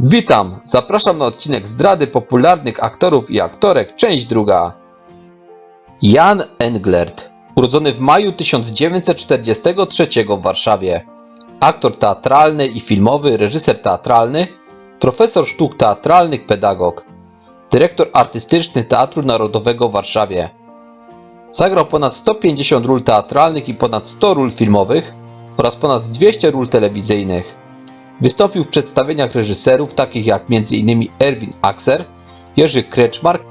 Witam, zapraszam na odcinek zdrady popularnych aktorów i aktorek, część druga. Jan Englert, urodzony w maju 1943 w Warszawie. Aktor teatralny i filmowy, reżyser teatralny, profesor sztuk teatralnych, pedagog. Dyrektor artystyczny Teatru Narodowego w Warszawie. Zagrał ponad 150 ról teatralnych i ponad 100 ról filmowych oraz ponad 200 ról telewizyjnych. Wystąpił w przedstawieniach reżyserów takich jak m.in. Erwin Akser, Jerzy Kreczmark,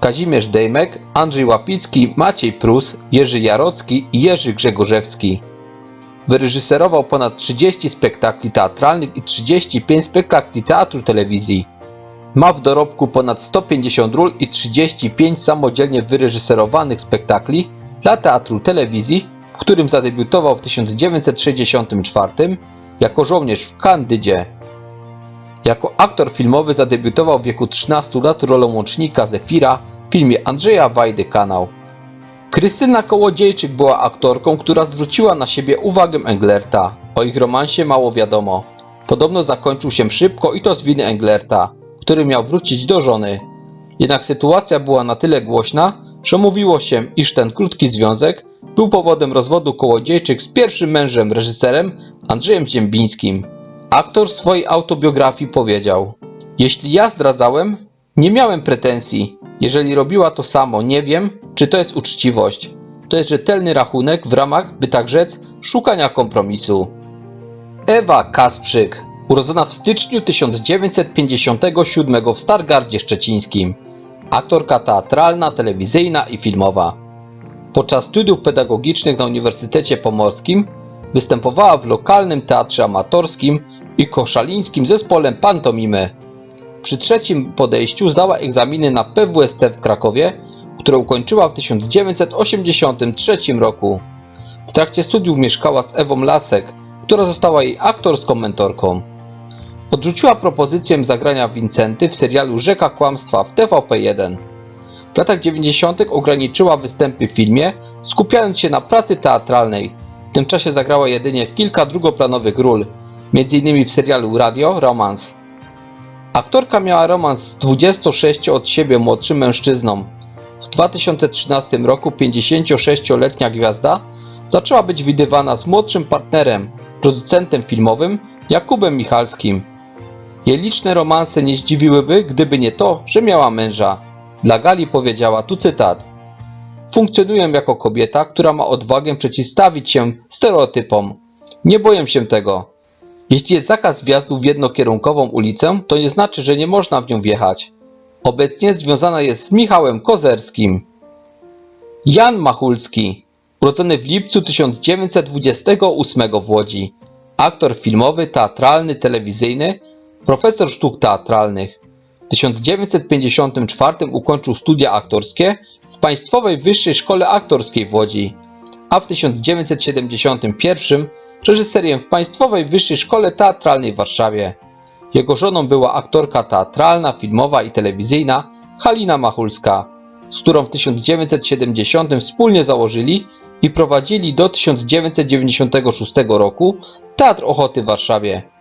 Kazimierz Dejmek, Andrzej Łapicki, Maciej Prus, Jerzy Jarocki i Jerzy Grzegorzewski. Wyreżyserował ponad 30 spektakli teatralnych i 35 spektakli teatru telewizji. Ma w dorobku ponad 150 ról i 35 samodzielnie wyreżyserowanych spektakli dla teatru telewizji, w którym zadebiutował w 1964 jako żołnierz w Kandydzie. Jako aktor filmowy zadebiutował w wieku 13 lat rolą łącznika Zefira w filmie Andrzeja Wajdy Kanał. Krystyna Kołodziejczyk była aktorką, która zwróciła na siebie uwagę Englerta. O ich romansie mało wiadomo. Podobno zakończył się szybko i to z winy Englerta, który miał wrócić do żony. Jednak sytuacja była na tyle głośna, że mówiło się, iż ten krótki związek był powodem rozwodu Kołodziejczyk z pierwszym mężem, reżyserem Andrzejem Ziembińskim. Aktor w swojej autobiografii powiedział: Jeśli ja zdradzałem, nie miałem pretensji. Jeżeli robiła to samo, nie wiem, czy to jest uczciwość. To jest rzetelny rachunek w ramach, by tak rzec, szukania kompromisu. Ewa Kasprzyk, urodzona w styczniu 1957 w Stargardzie Szczecińskim. Aktorka teatralna, telewizyjna i filmowa. Podczas studiów pedagogicznych na Uniwersytecie Pomorskim występowała w lokalnym teatrze amatorskim i koszalińskim zespole pantomimy. Przy trzecim podejściu zdała egzaminy na PWST w Krakowie, które ukończyła w 1983 roku. W trakcie studiów mieszkała z Ewą Lasek, która została jej aktorską mentorką. Odrzuciła propozycję zagrania Wincenty w serialu Rzeka Kłamstwa w TVP1. W latach 90. ograniczyła występy w filmie, skupiając się na pracy teatralnej. W tym czasie zagrała jedynie kilka drugoplanowych ról, m.in. w serialu Radio Romans. Aktorka miała romans z 26 od siebie młodszym mężczyzną. W 2013 roku 56-letnia gwiazda zaczęła być widywana z młodszym partnerem, producentem filmowym Jakubem Michalskim. Jej liczne romanse nie zdziwiłyby, gdyby nie to, że miała męża. Dla Gali powiedziała tu cytat. Funkcjonuję jako kobieta, która ma odwagę przeciwstawić się stereotypom. Nie boję się tego. Jeśli jest zakaz wjazdu w jednokierunkową ulicę, to nie znaczy, że nie można w nią wjechać. Obecnie związana jest z Michałem Kozerskim. Jan Machulski, urodzony w lipcu 1928 w Łodzi. Aktor filmowy, teatralny, telewizyjny, profesor sztuk teatralnych. W 1954 ukończył studia aktorskie w Państwowej Wyższej Szkole Aktorskiej w Łodzi, a w 1971 reżyserię w Państwowej Wyższej Szkole Teatralnej w Warszawie. Jego żoną była aktorka teatralna, filmowa i telewizyjna Halina Machulska, z którą w 1970 wspólnie założyli i prowadzili do 1996 roku Teatr Ochoty w Warszawie.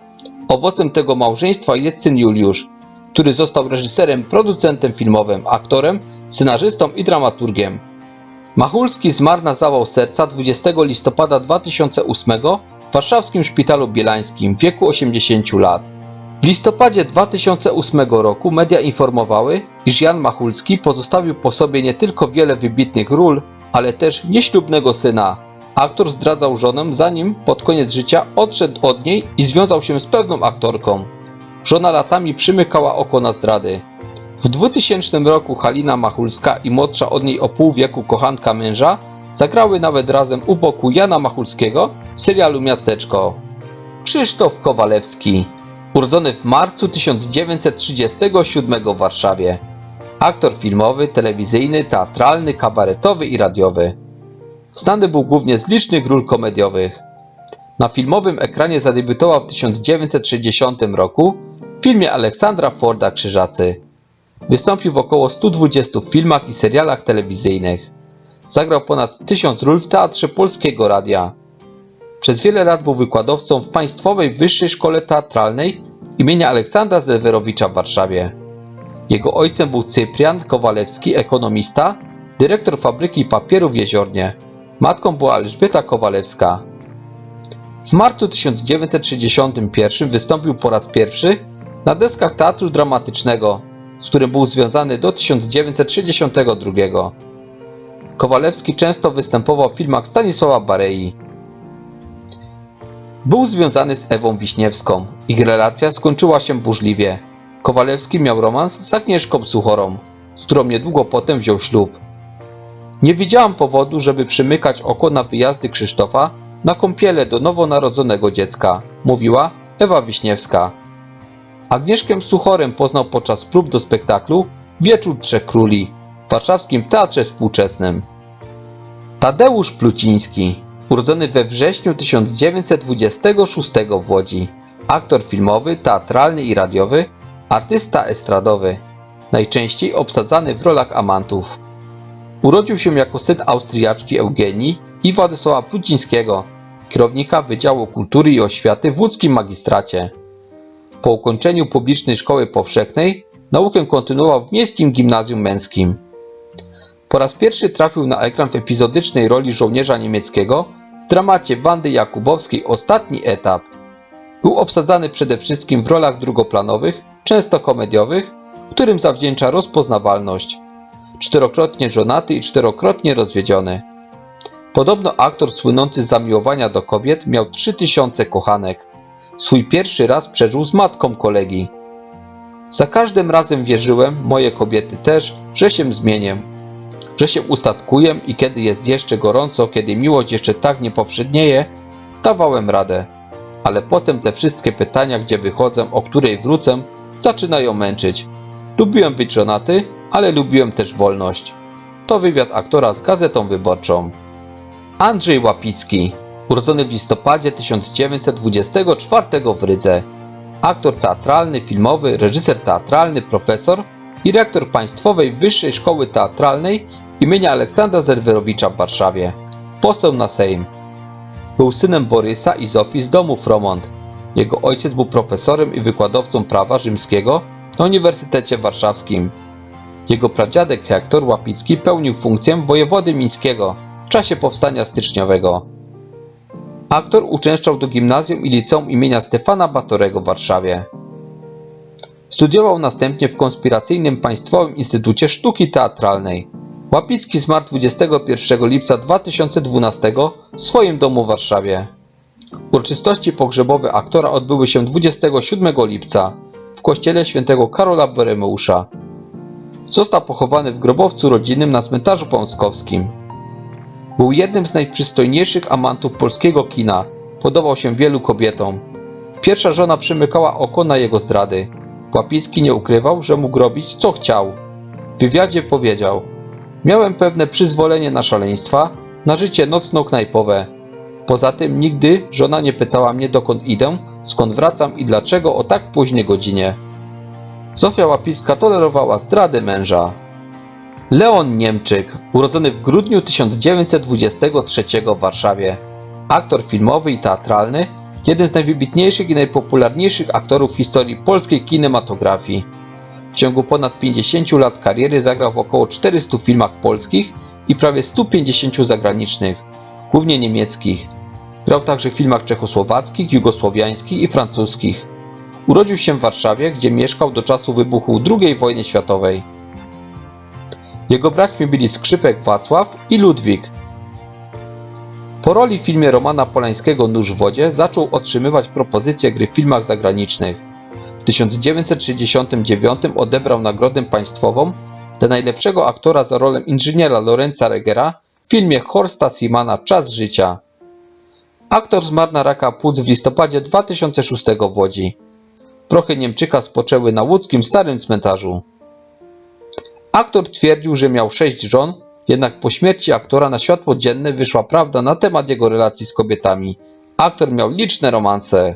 Owocem tego małżeństwa jest syn Juliusz, który został reżyserem, producentem filmowym, aktorem, scenarzystą i dramaturgiem. Machulski zmarł na zawał serca 20 listopada 2008 w warszawskim szpitalu bielańskim w wieku 80 lat. W listopadzie 2008 roku media informowały, iż Jan Machulski pozostawił po sobie nie tylko wiele wybitnych ról, ale też nieślubnego syna. Aktor zdradzał żonę, zanim pod koniec życia odszedł od niej i związał się z pewną aktorką. Żona latami przymykała oko na zdrady. W 2000 roku Halina Machulska i młodsza od niej o pół wieku kochanka męża zagrały nawet razem u boku Jana Machulskiego w serialu Miasteczko. Krzysztof Kowalewski, urodzony w marcu 1937 w Warszawie. Aktor filmowy, telewizyjny, teatralny, kabaretowy i radiowy. Znany był głównie z licznych ról komediowych. Na filmowym ekranie zadebiutował w 1960 roku w filmie Aleksandra Forda Krzyżacy. Wystąpił w około 120 filmach i serialach telewizyjnych. Zagrał ponad 1000 ról w Teatrze Polskiego Radia. Przez wiele lat był wykładowcą w Państwowej Wyższej Szkole Teatralnej imienia Aleksandra Zwerowicza w Warszawie. Jego ojcem był Cyprian Kowalewski, ekonomista, dyrektor fabryki papieru w Jeziornie. Matką była Elżbieta Kowalewska. W marcu 1961 wystąpił po raz pierwszy na deskach teatru dramatycznego, z którym był związany do 1962. Kowalewski często występował w filmach Stanisława Barei. Był związany z Ewą Wiśniewską. Ich relacja skończyła się burzliwie. Kowalewski miał romans z Agnieszką Suchorą, z którą niedługo potem wziął ślub. Nie widziałam powodu, żeby przymykać oko na wyjazdy Krzysztofa na kąpiele do nowonarodzonego dziecka, mówiła Ewa Wiśniewska. Agnieszkę Suchorem poznał podczas prób do spektaklu Wieczór Trzech Króli w warszawskim Teatrze Współczesnym. Tadeusz Pluciński, urodzony we wrześniu 1926 w Łodzi, aktor filmowy, teatralny i radiowy, artysta estradowy, najczęściej obsadzany w rolach amantów. Urodził się jako syn Austriaczki Eugenii i Władysława Plucińskiego, kierownika Wydziału Kultury i Oświaty w łódzkim magistracie. Po ukończeniu publicznej szkoły powszechnej naukę kontynuował w miejskim gimnazjum męskim. Po raz pierwszy trafił na ekran w epizodycznej roli żołnierza niemieckiego w dramacie Wandy Jakubowskiej Ostatni etap. Był obsadzany przede wszystkim w rolach drugoplanowych, często komediowych, którym zawdzięcza rozpoznawalność. Czterokrotnie żonaty i czterokrotnie rozwiedziony. Podobno aktor słynący z zamiłowania do kobiet miał 3000 kochanek. Swój pierwszy raz przeżył z matką kolegi. Za każdym razem wierzyłem, moje kobiety też, że się zmienię, że się ustatkuję i kiedy jest jeszcze gorąco, kiedy miłość jeszcze tak nie powszednieje, dawałem radę. Ale potem te wszystkie pytania, gdzie wychodzę, o której wrócę, zaczynają męczyć. Lubiłem być żonaty, ale lubiłem też wolność. To wywiad aktora z Gazetą Wyborczą. Andrzej Łapicki, urodzony w listopadzie 1924 w Rydze. Aktor teatralny, filmowy, reżyser teatralny, profesor i rektor Państwowej Wyższej Szkoły Teatralnej imienia Aleksandra Zerwerowicza w Warszawie. Poseł na Sejm. Był synem Borysa i Zofii z domu Fromont. Jego ojciec był profesorem i wykładowcą prawa rzymskiego na Uniwersytecie Warszawskim. Jego pradziadek Hektor Łapicki pełnił funkcję wojewody mińskiego w czasie powstania styczniowego. Aktor uczęszczał do gimnazjum i liceum imienia Stefana Batorego w Warszawie. Studiował następnie w konspiracyjnym Państwowym Instytucie Sztuki Teatralnej. Łapicki zmarł 21 lipca 2012 w swoim domu w Warszawie. Uroczystości pogrzebowe aktora odbyły się 27 lipca w kościele świętego Karola Beremeusza. Został pochowany w grobowcu rodzinnym na cmentarzu pąskowskim. Był jednym z najprzystojniejszych amantów polskiego kina. Podobał się wielu kobietom. Pierwsza żona przymykała oko na jego zdrady. Łapicki nie ukrywał, że mógł robić co chciał. W wywiadzie powiedział: Miałem pewne przyzwolenie na szaleństwa, na życie nocno-knajpowe. Poza tym nigdy żona nie pytała mnie dokąd idę, skąd wracam i dlaczego o tak późnej godzinie. Zofia Łapicka tolerowała zdradę męża. Leon Niemczyk, urodzony w grudniu 1923 w Warszawie. Aktor filmowy i teatralny, jeden z najwybitniejszych i najpopularniejszych aktorów w historii polskiej kinematografii. W ciągu ponad 50 lat kariery zagrał w około 400 filmach polskich i prawie 150 zagranicznych, głównie niemieckich. Grał także w filmach czechosłowackich, jugosłowiańskich i francuskich. Urodził się w Warszawie, gdzie mieszkał do czasu wybuchu II wojny światowej. Jego braćmi byli skrzypek Wacław i Ludwik. Po roli w filmie Romana Polańskiego Nóż w wodzie zaczął otrzymywać propozycje gry w filmach zagranicznych. W 1969 odebrał nagrodę państwową dla najlepszego aktora za rolę inżyniera Lorenza Regera w filmie Horsta Simana Czas życia. Aktor zmarł na raka płuc w listopadzie 2006 w Łodzi. Prochy Niemczyka spoczęły na łódzkim starym cmentarzu. Aktor twierdził, że miał sześć żon, jednak po śmierci aktora na światło dzienne wyszła prawda na temat jego relacji z kobietami. Aktor miał liczne romanse.